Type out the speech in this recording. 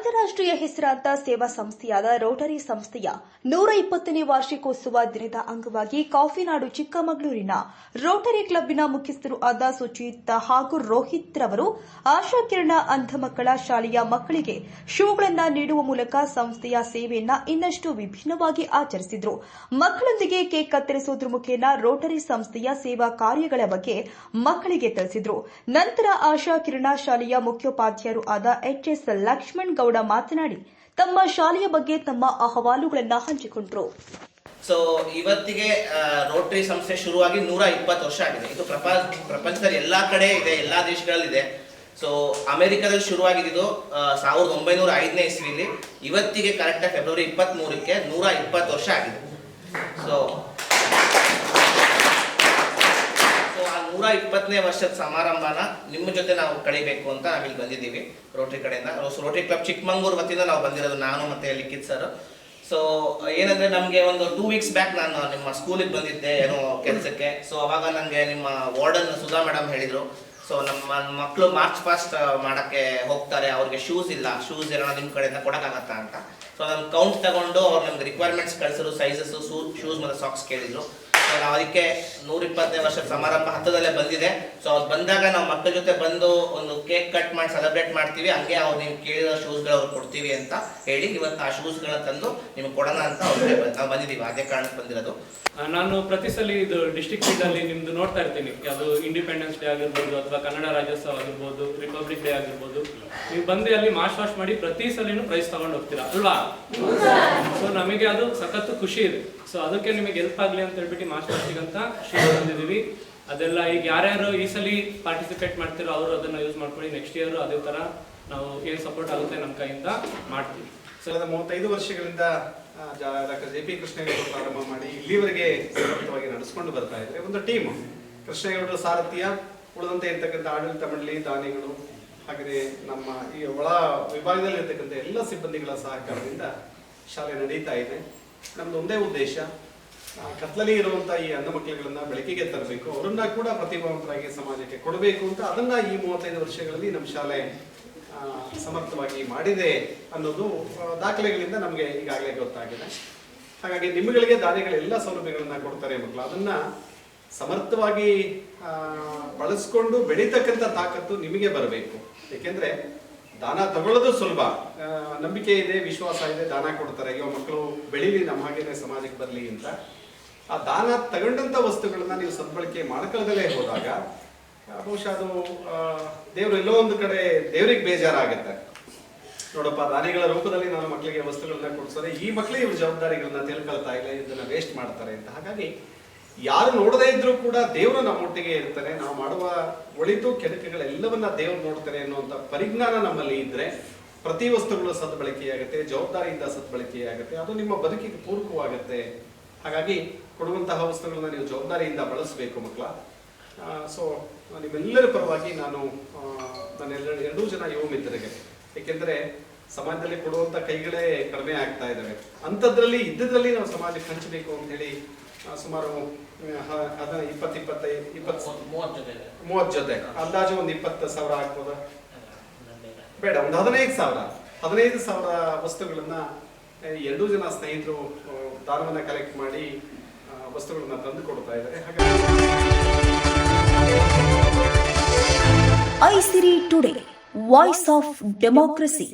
ಅಂತಾರಾಷ್ಟ್ರೀಯ ಹೆಸರಾಂತ ಸೇವಾ ಸಂಸ್ಥೆಯಾದ ರೋಟರಿ ಸಂಸ್ಥೆಯ ನೂರ ಇಪ್ಪತ್ತನೇ ವಾರ್ಷಿಕೋತ್ಸವ ದಿನದ ಅಂಗವಾಗಿ ಕಾಫಿನಾಡು ಚಿಕ್ಕಮಗಳೂರಿನ ರೋಟರಿ ಕ್ಲಬ್ನ ಮುಖ್ಯಸ್ಥರು ಆದ ಸುಚಿತ್ ಹಾಗೂ ರೋಹಿತ್ ರವರು ಆಶಾ ಕಿರಣ ಅಂಧ ಮಕ್ಕಳ ಶಾಲೆಯ ಮಕ್ಕಳಿಗೆ ಶೂಗಳನ್ನು ನೀಡುವ ಮೂಲಕ ಸಂಸ್ಥೆಯ ಸೇವೆಯನ್ನ ಇನ್ನಷ್ಟು ವಿಭಿನ್ನವಾಗಿ ಆಚರಿಸಿದರು. ಮಕ್ಕಳೊಂದಿಗೆ ಕೇಕ್ ಕತ್ತರಿಸುವುದರ ಮುಖೇನ ರೋಟರಿ ಸಂಸ್ಥೆಯ ಸೇವಾ ಕಾರ್ಯಗಳ ಬಗ್ಗೆ ಮಕ್ಕಳಿಗೆ ತಿಳಿಸಿದರು. ನಂತರ ಆಶಾ ಕಿರಣ ಶಾಲೆಯ ಮುಖ್ಯೋಪಾಧ್ಯಾಯರು ಆದ ಎಚ್ಎಸ್ ಲಕ್ಷ್ಮಣ್ ಗೌಡ ಮಾತನಾಡಿ, ತಮ್ಮ ಶಾಲೆಯ ಬಗ್ಗೆ ತಮ್ಮ ಅಹವಾಲುಗಳನ್ನು ಹಂಚಿಕೊಂಡರು. ಸೊ ಇವತ್ತಿಗೆ ರೋಟರಿ ಸಂಸ್ಥೆ ಶುರುವಾಗಿ ನೂರ ಇಪ್ಪತ್ತು ವರ್ಷ ಆಗಿದೆ. ಇದು ಪ್ರಪಂಚ, ಪ್ರಪಂಚದಲ್ಲಿ ಎಲ್ಲಾ ಕಡೆ ಇದೆ, ಎಲ್ಲಾ ದೇಶಗಳಲ್ಲಿದೆ. ಸೊ ಅಮೆರಿಕದಲ್ಲಿ ಶುರುವಾಗಿದ್ದು ಸಾವಿರದ ಒಂಬೈನೂರ ಐದನೇ ಇಸ್ವಿಲಿ. ಇವತ್ತಿಗೆ ಕರೆಕ್ಟ್ ಫೆಬ್ರವರಿ ಇಪ್ಪತ್ತ್ ಮೂರಕ್ಕೆ ನೂರ ಇಪ್ಪತ್ತು ವರ್ಷ ಆಗಿದೆ. ಸೊ ಸೊ ಆ ನೂರ ಇಪ್ಪತ್ತನೇ ವರ್ಷದ ಸಮಾರಂಭನ ನಿಮ್ಮ ಜೊತೆ ನಾವು ಕಳಿಬೇಕು ಅಂತ ನಾವಿಲ್ಲಿ ಬಂದಿದ್ದೀವಿ. ರೋಟರಿ ಕಡೆಯಿಂದ. ರೋಟರಿ ಕ್ಲಬ್ ಚಿಕ್ಕಮಂಗ್ಳೂರು ವತಿಯಿಂದ ನಾವು ಬಂದಿರೋದು ನಾನು ಮತ್ತೆ ಲಿಖಿತ್ ಸರ್. ಸೊ ಏನಂದ್ರೆ ನಮಗೆ ಒಂದು ಟೂ ವೀಕ್ಸ್ ಬ್ಯಾಕ್ ನಾನು ನಿಮ್ಮ ಸ್ಕೂಲಿಗೆ ಬಂದಿದ್ದೆ ಏನೋ ಕೆಲಸಕ್ಕೆ. ಸೊ ಅವಾಗ ನನಗೆ ನಿಮ್ಮ ವಾರ್ಡನ್ ಸುಧಾ ಮೇಡಮ್ ಹೇಳಿದರು. ಸೊ ನಮ್ಮ ಮಕ್ಕಳು ಮಾರ್ಚ್ ಫಾಸ್ಟ್ ಮಾಡಕ್ಕೆ ಹೋಗ್ತಾರೆ. ಅವ್ರಿಗೆ ಶೂಸ್ ಇಲ್ಲ. ಶೂಸ್ ಏನೋ ನಿಮ್ಮ ಕಡೆಯಿಂದ ಕೊಡೋಕ್ಕಾಗತ್ತಾ ಅಂತ. ಸೊ ನಾನು ಕೌಂಟ್ ತಗೊಂಡು ಅವ್ರು ನಮ್ಗೆ ರಿಕ್ವೈರ್ಮೆಂಟ್ಸ್ ಕಳಿಸಿದ್ರು ಸೈಜಸ್ ಶೂಸ್ ಮತ್ತು ಸಾಕ್ಸ್ ಕೇಳಿದ್ರು. ಸೊ ನಾವು ಅದಕ್ಕೆ ನೂರ ಇಪ್ಪತ್ತನೇ ವರ್ಷದ ಸಮಾರಂಭ ಹತ್ತದಲ್ಲೇ ಬಂದಿದೆ. ಸೊ ಅವ್ರು ಬಂದಾಗ ನಾವು ಮಕ್ಕಳ ಜೊತೆ ಬಂದು ಒಂದು ಕೇಕ್ ಕಟ್ ಮಾಡಿ ಸೆಲೆಬ್ರೇಟ್ ಮಾಡ್ತೀವಿ. ಹಂಗೆ ಅವ್ರು ನೀವು ಕೇಳಿರೋ ಶೂಸ್ಗಳು ಅವ್ರು ಕೊಡ್ತೀವಿ ಅಂತ ಹೇಳಿ ಇವತ್ತು ಆ ಶೂಸ್ಗಳ ತಂದು ನಿಮ್ಗೆ ಕೊಡೋಣ ಅಂತ ಅವ್ರಿಗೆ ನಾವು ಬಂದಿದ್ದೀವಿ ಅದೇ ಕಾರಣಕ್ಕೆ ಬಂದಿರೋದು. ನಾನು ಪ್ರತಿ ಸಲ ಇದು ಡಿಸ್ಟಿಕ್ ಫೀಲ್ಡ್ ಅಲ್ಲಿ ನಿಮ್ದು ನೋಡ್ತಾ ಇರ್ತೀನಿ. ಅದು ಇಂಡಿಪೆಂಡೆನ್ಸ್ ಡೇ ಆಗಿರ್ಬೋದು ಅಥವಾ ಕನ್ನಡ ರಾಜ್ಯೋತ್ಸವ ಆಗಿರ್ಬೋದು ರಿಪಬ್ಲಿಕ್ ಡೇ ಆಗಿರ್ಬೋದು. ನೀವು ಬಂದು ಅಲ್ಲಿ ಮಾರ್ಚ್ ವಾಶ್ ಮಾಡಿ ಪ್ರತಿ ಸಲಿನೂ ಪ್ರೈಸ್ ತಗೊಂಡು ಹೋಗ್ತೀರಾ? ಅಲ್ವಾ? ಸೊ ನಮಗೆ ಅದು ಸಖತ್ತು ಖುಷಿ ಇದೆ. ಸೊ ಅದಕ್ಕೆ ನಿಮಗೆ ಹೆಲ್ಪ್ ಆಗಲಿ ಅಂತ ಹೇಳ್ಬಿಟ್ಟು ಮಾರ್ಚ್ ಫಸ್ಟಿಗಂತ ಅಂತ ತಂದಿದ್ದೀವಿ. ಅದೆಲ್ಲ ಈಗ ಯಾರ್ಯಾರು ಈ ಸಲ ಪಾರ್ಟಿಸಿಪೇಟ್ ಮಾಡ್ತಿರೋ ಅವರು ಅದನ್ನ ಯೂಸ್ ಮಾಡ್ಕೊಳ್ಳಿ. ನೆಕ್ಸ್ಟ್ ಇಯರ್ ಅದೇ ತರ ನಾವು ಏನು ಸಪೋರ್ಟ್ ಆಗುತ್ತೆ ನಮ್ಮ ಕೈಯಿಂದ ಮಾಡ್ತೀವಿ. ಕಳೆದ ಮೂವತ್ತೈದು ವರ್ಷಗಳಿಂದ ಡಾಕ್ಟರ್ ಜೆ ಪಿ ಕೃಷ್ಣೇಗೌಡರು ಪ್ರಾರಂಭ ಮಾಡಿ ಇಲ್ಲಿವರೆಗೆ ಸಮರ್ಥವಾಗಿ ನಡೆಸ್ಕೊಂಡು ಬರ್ತಾ ಇದ್ದಾರೆ. ಒಂದು ಟೀಮ್ ಕೃಷ್ಣೇಗೌಡರ ಸಾರಥ್ಯ, ಉಳಿದಂತೆ ಇರ್ತಕ್ಕಂಥ ಆಡಳಿತ ಮಂಡಳಿ, ದಾನಿಗಳು ಹಾಗೆ ನಮ್ಮ ಈ ಒಳ ವಿಭಾಗದಲ್ಲಿ ಇರ್ತಕ್ಕಂಥ ಎಲ್ಲ ಸಿಬ್ಬಂದಿಗಳ ಸಹಕಾರದಿಂದ ಶಾಲೆ ನಡೀತಾ ಇದೆ. ನಮ್ದು ಒಂದೇ ಉದ್ದೇಶ ಕತ್ಲಲ್ಲಿ ಇರುವಂತಹ ಈ ಅಂಧ ಮಕ್ಕಳುಗಳನ್ನ ಬೆಳಕಿಗೆ ತರಬೇಕು. ಅವರನ್ನ ಕೂಡ ಪ್ರತಿಭಾವಂತರಾಗಿ ಸಮಾಜಕ್ಕೆ ಕೊಡಬೇಕು ಅಂತ ಅದನ್ನ ಈ ಮೂವತ್ತೈದು ವರ್ಷಗಳಲ್ಲಿ ನಮ್ಮ ಶಾಲೆ ಸಮರ್ಥವಾಗಿ ಮಾಡಿದೆ ಅನ್ನೋದು ದಾಖಲೆಗಳಿಂದ ನಮಗೆ ಈಗಾಗಲೇ ಗೊತ್ತಾಗಿದೆ. ಹಾಗಾಗಿ ನಿಮ್ಮಗಳಿಗೆ ದಾನಿಗಳೆಲ್ಲ ಸೌಲಭ್ಯಗಳನ್ನ ಕೊಡ್ತಾರೆ ಮಕ್ಕಳು ಅದನ್ನ ಸಮರ್ಥವಾಗಿ ಬಳಸ್ಕೊಂಡು ಬೆಳೀತಕ್ಕಂಥ ತಾಕತ್ತು ನಿಮಗೆ ಬರಬೇಕು. ಏಕೆಂದ್ರೆ ದಾನ ತಗೊಳ್ಳೋದು ಸುಲಭ. ನಂಬಿಕೆ ಇದೆ, ವಿಶ್ವಾಸ ಇದೆ, ದಾನ ಕೊಡ್ತಾರೆ. ಅಯ್ಯೋ ಮಕ್ಕಳು ಬೆಳೀಲಿ ನಮ್ಮ ಹಾಗೇನೆ ಸಮಾಜಕ್ಕೆ ಬರಲಿ ಅಂತ. ಆ ದಾನ ತಗೊಂಡಂತ ವಸ್ತುಗಳನ್ನ ನೀವು ಸದ್ಬಳಕೆ ಮಾಡ್ಕೊಳ್ದಲೇ ಹೋದಾಗ ಬಹುಶಃ ಅದು ದೇವರು ಎಲ್ಲೋ ಒಂದು ಕಡೆ ದೇವ್ರಿಗೆ ಬೇಜಾರಾಗುತ್ತೆ. ನೋಡಪ್ಪ, ದಾನಿಗಳ ರೂಪದಲ್ಲಿ ನಾನು ಮಕ್ಕಳಿಗೆ ವಸ್ತುಗಳನ್ನ ಕೊಡ್ಸೋದೆ ಈ ಮಕ್ಕಳಿಗೆ ಇವ್ರ ಜವಾಬ್ದಾರಿಗಳನ್ನ ತಿಳ್ಕೊಳ್ತಾ ಇಲ್ಲ, ಇದನ್ನ ವೇಸ್ಟ್ ಮಾಡ್ತಾರೆ ಅಂತ. ಹಾಗಾಗಿ ಯಾರು ನೋಡದೇ ಇದ್ರೂ ಕೂಡ ದೇವರು ನಮ್ಮೊಟ್ಟಿಗೆ ಇರ್ತಾರೆ. ನಾವು ಮಾಡುವ ಒಳಿತು ಕೆಡಕೆಗಳೆಲ್ಲವನ್ನ ದೇವರು ನೋಡ್ತಾರೆ ಅನ್ನುವಂಥ ಪರಿಜ್ಞಾನ ನಮ್ಮಲ್ಲಿ ಇದ್ರೆ ಪ್ರತಿ ವಸ್ತುಗಳು ಸದ್ಬಳಕೆಯಾಗುತ್ತೆ, ಜವಾಬ್ದಾರಿಯಿಂದ ಸದ್ಬಳಕೆಯಾಗುತ್ತೆ, ಅದು ನಿಮ್ಮ ಬದುಕಿಗೆ ಪೂರಕವಾಗುತ್ತೆ. ಹಾಗಾಗಿ ಕೊಡುವಂತಹ ವಸ್ತುಗಳನ್ನ ನೀವು ಜವಾಬ್ದಾರಿಯಿಂದ ಬಳಸಬೇಕು ಮಕ್ಕಳ. ಸೊ ನಿಮ್ಮೆಲ್ಲರ ಪರವಾಗಿ ನಾನು ನನ್ನ ಎರಡೂ ಜನ ಯುವ ಮಿತ್ರರಿಗೆ, ಏಕೆಂದರೆ ಸಮಾಜದಲ್ಲಿ ಕೊಡುವಂತ ಕೈಗಳೇ ಕಡಿಮೆ ಆಗ್ತಾ ಇದ್ದಾವೆ. ಅಂಥದ್ರಲ್ಲಿ, ಇದ್ದದ್ರಲ್ಲಿ ನಾವು ಸಮಾಜಕ್ಕೆ ಹಂಚಬೇಕು ಅಂತ ಹೇಳಿ ಸುಮಾರು ಹದ ಇಪ್ಪತ್ತು ಇಪ್ಪತ್ತೈದು ಇಪ್ಪತ್ತು ಮೂವತ್ತು ಜೊತೆ ಅಂದಾಜು ಒಂದು ಇಪ್ಪತ್ತು ಸಾವಿರ ಆಗ್ಬೋದಾ? ಬೇಡ ಒಂದು ಹದಿನೈದು ಸಾವಿರ. ಹದಿನೈದು ಸಾವಿರ ವಸ್ತುಗಳನ್ನ ಎರಡೂ ಜನ ಸ್ನೇಹಿತರು ದಾನವನ್ನ ಕಲೆಕ್ಟ್ ಮಾಡಿ ವಸ್ತುಗಳನ್ನ ತಂದು ಕೊಡ್ತಾ ಇದ್ದಾರೆ. Aisiri today voice of democracy